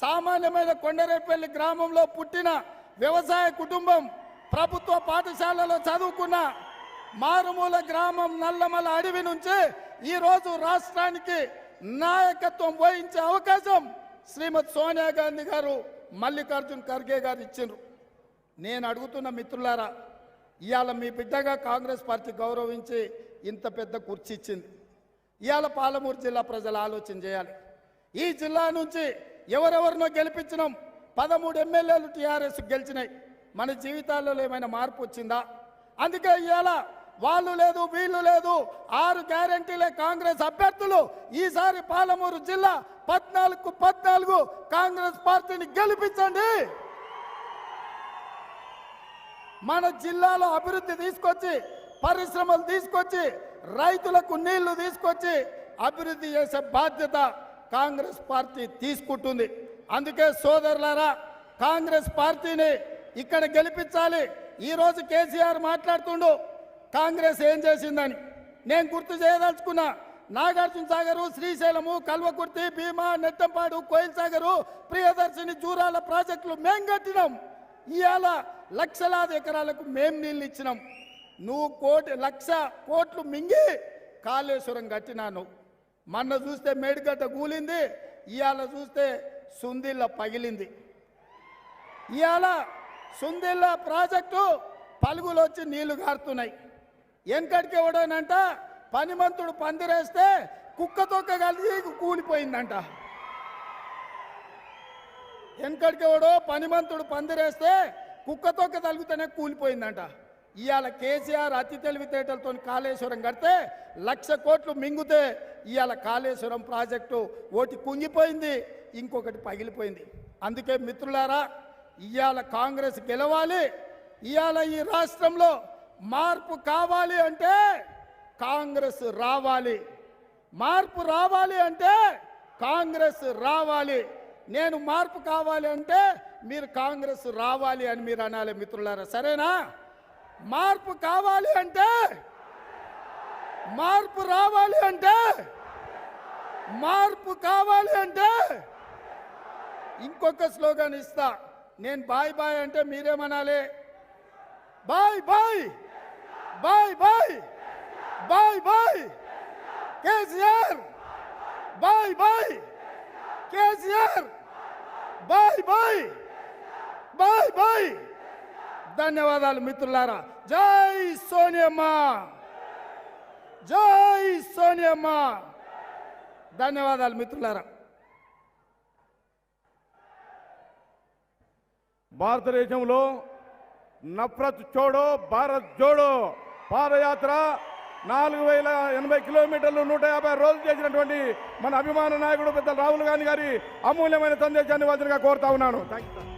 సామాన్యమైన కొండరేపల్లి గ్రామంలో పుట్టిన వ్యవసాయ కుటుంబం ప్రభుత్వ పాఠశాలలో చదువుకున్న మారుమూల గ్రామం నల్లమల అడవి నుంచి ఈరోజు రాష్ట్రానికి నాయకత్వం వహించే అవకాశం శ్రీమతి సోనియా గాంధీ గారు మల్లికార్జున్ ఖర్గే గారు ఇచ్చిండ్రు. నేను అడుగుతున్న మిత్రులారా ఇవాళ మీ బిడ్డగా కాంగ్రెస్ పార్టీ గౌరవించి ఇంత పెద్ద కుర్చీ ఇచ్చింది. ఇవాళ పాలమూరు జిల్లా ప్రజలు ఆలోచన చేయాలి. ఈ జిల్లా నుంచి ఎవరెవరినో గెలిపించినాం. పదమూడు ఎమ్మెల్యేలు టీఆర్ఎస్ గెలిచినాయి. మన జీవితాల్లో ఏమైనా మార్పు వచ్చిందా? అందుకే ఇవాళ వాళ్ళు లేదు వీళ్ళు లేదు ఆరు గ్యారంటీలే కాంగ్రెస్ అభ్యర్థులు. ఈసారి పాలమూరు జిల్లా పద్నాలుగు పద్నాలుగు కాంగ్రెస్ పార్టీని గెలిపించండి. మన జిల్లాలో అభివృద్ధి తీసుకొచ్చి పరిశ్రమలు తీసుకొచ్చి రైతులకు నీళ్ళు తీసుకొచ్చి అభివృద్ధి చేసే బాధ్యత కాంగ్రెస్ పార్టీ తీసుకుంటుంది. అందుకే సోదరులారా కాంగ్రెస్ పార్టీని ఇక్కడ గెలిపించాలి. ఈరోజు కేసీఆర్ మాట్లాడుతుండు కాంగ్రెస్ ఏం చేసిందని. నేను గుర్తు చేయదలుచుకున్నా నాగార్జున సాగరు శ్రీశైలము కల్వకుర్తి భీమా నెట్టంపాడు కోయిల్ సాగరు ప్రియదర్శిని జూరాల ప్రాజెక్టులు మేం కట్టినాం. ఇవాళ లక్షలాది ఎకరాలకు మేం నీళ్ళు ఇచ్చినాం. నువ్వు కోటి లక్ష కోట్లు మింగి కాళేశ్వరం కట్టినాను. మొన్న చూస్తే మేడిగడ్డ కూలింది ఇవాళ చూస్తే సుందిల్ల పగిలింది. ఇవాళ సుందిల్ల ప్రాజెక్టు పలుగులు వచ్చి నీళ్ళు గారుతున్నాయి. వెనకటికి ఎవడనంట పనిమంతుడు పందిరేస్తే కుక్కతోక్క కలిసి కూలిపోయిందంట. వెనకటికి ఎవడో పనిమంతుడు పందిరేస్తే కుక్కతోక్క తలుగుతూనే కూలిపోయిందంట. ఇవాళ కేసీఆర్ అతి తెలివితేటలతో కాళేశ్వరం కడితే లక్ష కోట్లు మింగితే ఇవాళ కాళేశ్వరం ప్రాజెక్టు ఓటి కుంగిపోయింది ఇంకొకటి పగిలిపోయింది. అందుకే మిత్రులారా ఇవాళ కాంగ్రెస్ గెలవాలి ఇవాళ ఈ రాష్ట్రంలో మార్పు కావాలి అంటే కాంగ్రెస్ రావాలి. మార్పు రావాలి అంటే కాంగ్రెస్ రావాలి. నేను మార్పు కావాలి అంటే మీరు కాంగ్రెస్ రావాలి అని మీరు అనాలి మిత్రులారా సరేనా? మార్పు కావాలి అంటే మార్పు రావాలి అంటే మార్పు కావాలి అంటే ఇంకొక స్లోగన్ ఇస్తా. నేను బాయ్ బాయ్ అంటే మీరేమనాలి? Bye bye bye bye bye bye KCR. Bye bye KCR. Bye bye bye bye ధన్యవాదాలు మిత్రులారా. జై సోనియమ్మ. జై సోనియమ్మ. ధన్యవాదాలు మిత్రులారా. భారతదేశంలో నఫ్రత్ చోడో భారత్ జోడో పాదయాత్ర నాలుగు వేల ఎనభై కిలోమీటర్లు నూట యాభై రోజులు చేసినటువంటి మన అభిమాన నాయకుడు పెద్ద రాహుల్ గాంధీ గారి అమూల్యమైన సందేశాన్ని వదిలిగా కోరుతా ఉన్నాను. Thank you